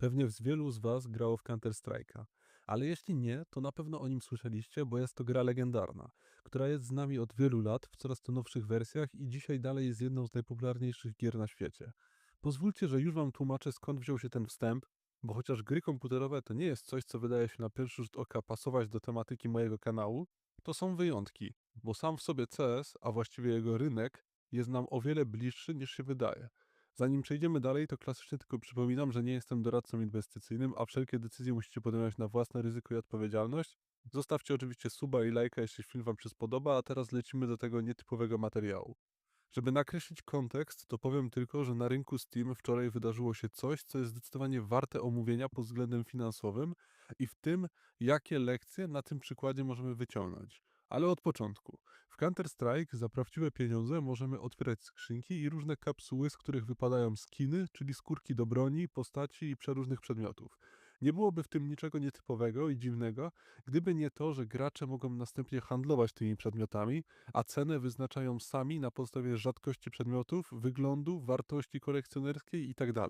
Pewnie wielu z Was grało w Counter-Strike'a, ale jeśli nie, to na pewno o nim słyszeliście, bo jest to gra legendarna, która jest z nami od wielu lat w coraz to nowszych wersjach i dzisiaj dalej jest jedną z najpopularniejszych gier na świecie. Pozwólcie, że już Wam tłumaczę skąd wziął się ten wstęp, bo chociaż gry komputerowe to nie jest coś, co wydaje się na pierwszy rzut oka pasować do tematyki mojego kanału, to są wyjątki, bo sam w sobie CS, a właściwie jego rynek, jest nam o wiele bliższy niż się wydaje. Zanim przejdziemy dalej, to klasycznie tylko przypominam, że nie jestem doradcą inwestycyjnym, a wszelkie decyzje musicie podejmować na własne ryzyko i odpowiedzialność. Zostawcie oczywiście suba i lajka, jeśli film Wam się spodoba, a teraz lecimy do tego nietypowego materiału. Żeby nakreślić kontekst, to powiem tylko, że na rynku Steam wczoraj wydarzyło się coś, co jest zdecydowanie warte omówienia pod względem finansowym i w tym, jakie lekcje na tym przykładzie możemy wyciągnąć. Ale od początku. W Counter-Strike za prawdziwe pieniądze możemy otwierać skrzynki i różne kapsuły, z których wypadają skiny, czyli skórki do broni, postaci i przeróżnych przedmiotów. Nie byłoby w tym niczego nietypowego i dziwnego, gdyby nie to, że gracze mogą następnie handlować tymi przedmiotami, a cenę wyznaczają sami na podstawie rzadkości przedmiotów, wyglądu, wartości kolekcjonerskiej itd.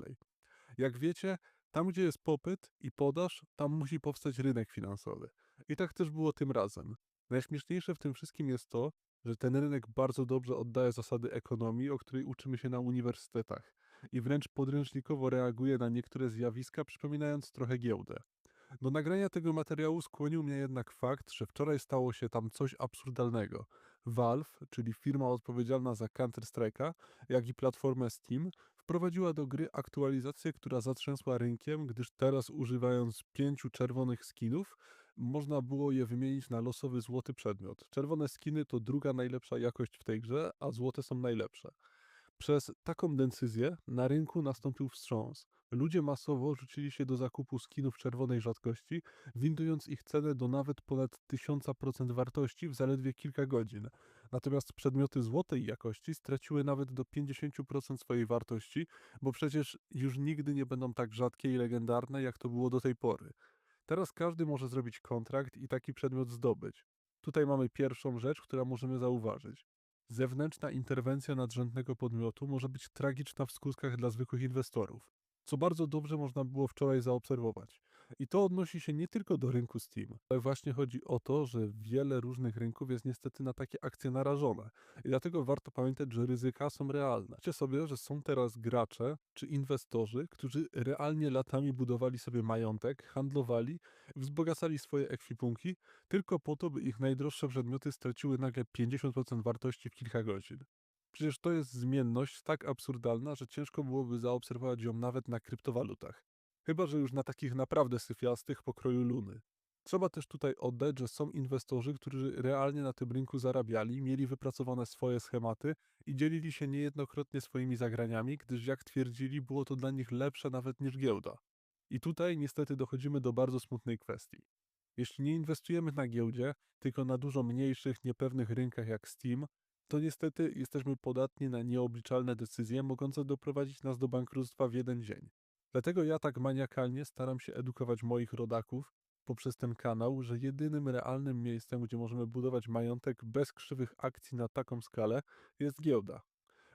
Jak wiecie, tam gdzie jest popyt i podaż, tam musi powstać rynek finansowy. I tak też było tym razem. Najśmieszniejsze w tym wszystkim jest to, że ten rynek bardzo dobrze oddaje zasady ekonomii, o której uczymy się na uniwersytetach i wręcz podręcznikowo reaguje na niektóre zjawiska, przypominając trochę giełdę. Do nagrania tego materiału skłonił mnie jednak fakt, że wczoraj stało się tam coś absurdalnego. Valve, czyli firma odpowiedzialna za Counter-Strike'a, jak i platformę Steam, wprowadziła do gry aktualizację, która zatrzęsła rynkiem, gdyż teraz używając pięciu czerwonych skinów, można było je wymienić na losowy złoty przedmiot. Czerwone skiny to druga najlepsza jakość w tej grze, a złote są najlepsze. Przez taką decyzję na rynku nastąpił wstrząs. Ludzie masowo rzucili się do zakupu skinów czerwonej rzadkości, windując ich cenę do nawet ponad 1000% wartości w zaledwie kilka godzin. Natomiast przedmioty złotej jakości straciły nawet do 50% swojej wartości, bo przecież już nigdy nie będą tak rzadkie i legendarne, jak to było do tej pory. Teraz każdy może zrobić kontrakt i taki przedmiot zdobyć. Tutaj mamy pierwszą rzecz, która możemy zauważyć. Zewnętrzna interwencja nadrzędnego podmiotu może być tragiczna w skutkach dla zwykłych inwestorów, co bardzo dobrze można było wczoraj zaobserwować. I to odnosi się nie tylko do rynku Steam, ale właśnie chodzi o to, że wiele różnych rynków jest niestety na takie akcje narażone. I dlatego warto pamiętać, że ryzyka są realne. Wiecie sobie, że są teraz gracze czy inwestorzy, którzy realnie latami budowali sobie majątek, handlowali, wzbogacali swoje ekwipunki, tylko po to, by ich najdroższe przedmioty straciły nagle 50% wartości w kilka godzin. Przecież to jest zmienność tak absurdalna, że ciężko byłoby zaobserwować ją nawet na kryptowalutach. Chyba, że już na takich naprawdę syfiastych pokroju luny. Trzeba też tutaj oddać, że są inwestorzy, którzy realnie na tym rynku zarabiali, mieli wypracowane swoje schematy i dzielili się niejednokrotnie swoimi zagraniami, gdyż jak twierdzili, było to dla nich lepsze nawet niż giełda. I tutaj niestety dochodzimy do bardzo smutnej kwestii. Jeśli nie inwestujemy na giełdzie, tylko na dużo mniejszych, niepewnych rynkach jak Steam, to niestety jesteśmy podatni na nieobliczalne decyzje mogące doprowadzić nas do bankructwa w jeden dzień. Dlatego ja tak maniakalnie staram się edukować moich rodaków poprzez ten kanał, że jedynym realnym miejscem, gdzie możemy budować majątek bez krzywych akcji na taką skalę, jest giełda.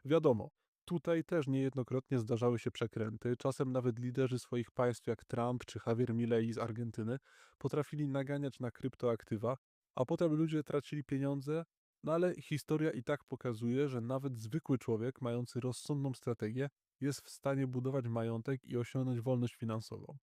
Wiadomo, tutaj też niejednokrotnie zdarzały się przekręty, czasem nawet liderzy swoich państw jak Trump czy Javier Milei z Argentyny potrafili naganiać na kryptoaktywa, a potem ludzie tracili pieniądze, no ale historia i tak pokazuje, że nawet zwykły człowiek mający rozsądną strategię jest w stanie budować majątek i osiągnąć wolność finansową.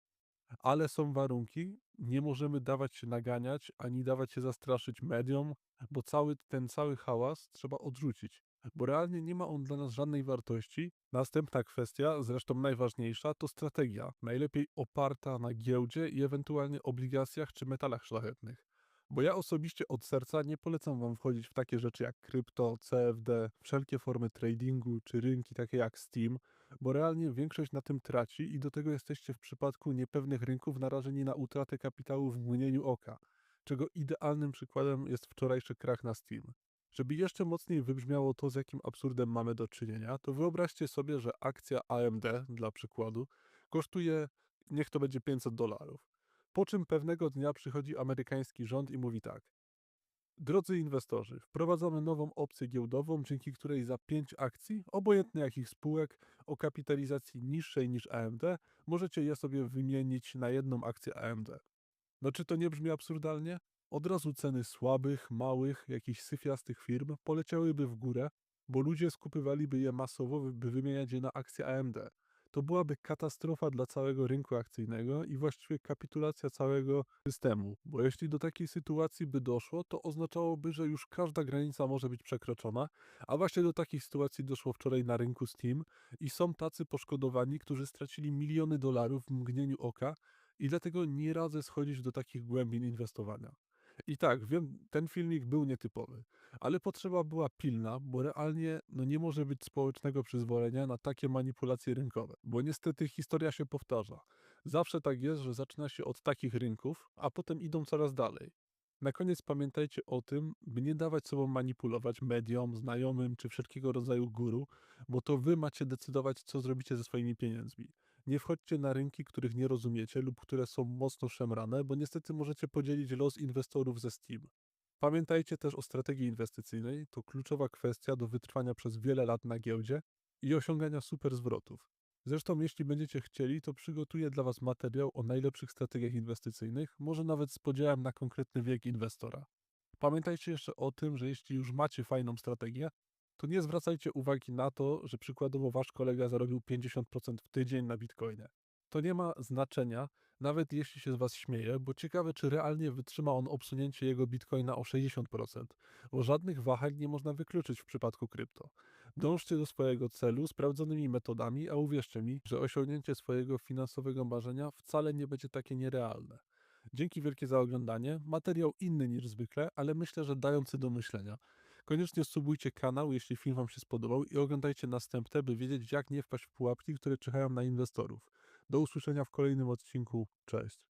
Ale są warunki, nie możemy dawać się naganiać, ani dawać się zastraszyć mediom, bo cały ten cały hałas trzeba odrzucić, bo realnie nie ma on dla nas żadnej wartości. Następna kwestia, zresztą najważniejsza, to strategia, najlepiej oparta na giełdzie i ewentualnie obligacjach czy metalach szlachetnych. Bo ja osobiście od serca nie polecam wam wchodzić w takie rzeczy jak krypto, CFD, wszelkie formy tradingu czy rynki takie jak Steam, bo realnie większość na tym traci i do tego jesteście w przypadku niepewnych rynków narażeni na utratę kapitału w mgnieniu oka, czego idealnym przykładem jest wczorajszy krach na Steam. Żeby jeszcze mocniej wybrzmiało to, z jakim absurdem mamy do czynienia, to wyobraźcie sobie, że akcja AMD, dla przykładu, kosztuje, niech to będzie 500 dolarów. Po czym pewnego dnia przychodzi amerykański rząd i mówi tak: Drodzy inwestorzy, wprowadzamy nową opcję giełdową, dzięki której za 5 akcji, obojętnie jakich spółek, o kapitalizacji niższej niż AMD, możecie je sobie wymienić na jedną akcję AMD. No czy to nie brzmi absurdalnie? Od razu ceny słabych, małych, jakichś syfiastych firm poleciałyby w górę, bo ludzie skupywaliby je masowo, by wymieniać je na akcje AMD. To byłaby katastrofa dla całego rynku akcyjnego i właściwie kapitulacja całego systemu, bo jeśli do takiej sytuacji by doszło, to oznaczałoby, że już każda granica może być przekroczona, a właśnie do takiej sytuacji doszło wczoraj na rynku Steam i są tacy poszkodowani, którzy stracili miliony dolarów w mgnieniu oka i dlatego nie radzę schodzić do takich głębin inwestowania. I tak, wiem, ten filmik był nietypowy, ale potrzeba była pilna, bo realnie no nie może być społecznego przyzwolenia na takie manipulacje rynkowe, bo niestety historia się powtarza. Zawsze tak jest, że zaczyna się od takich rynków, a potem idą coraz dalej. Na koniec pamiętajcie o tym, by nie dawać sobą manipulować mediom, znajomym czy wszelkiego rodzaju guru, bo to wy macie decydować, co zrobicie ze swoimi pieniędzmi. Nie wchodźcie na rynki, których nie rozumiecie lub które są mocno szemrane, bo niestety możecie podzielić los inwestorów ze Steam. Pamiętajcie też o strategii inwestycyjnej, to kluczowa kwestia do wytrwania przez wiele lat na giełdzie i osiągania super zwrotów. Zresztą, jeśli będziecie chcieli, to przygotuję dla Was materiał o najlepszych strategiach inwestycyjnych, może nawet z podziałem na konkretny wiek inwestora. Pamiętajcie jeszcze o tym, że jeśli już macie fajną strategię, to nie zwracajcie uwagi na to, że przykładowo wasz kolega zarobił 50% w tydzień na bitcoinie. To nie ma znaczenia, nawet jeśli się z was śmieje, bo ciekawe, czy realnie wytrzyma on obsunięcie jego bitcoina o 60%, bo żadnych wahań nie można wykluczyć w przypadku krypto. Dążcie do swojego celu sprawdzonymi metodami, a uwierzcie mi, że osiągnięcie swojego finansowego marzenia wcale nie będzie takie nierealne. Dzięki wielkie za oglądanie. Materiał inny niż zwykle, ale myślę, że dający do myślenia. Koniecznie subujcie kanał, jeśli film Wam się spodobał i oglądajcie następne, by wiedzieć jak nie wpaść w pułapki, które czekają na inwestorów. Do usłyszenia w kolejnym odcinku. Cześć.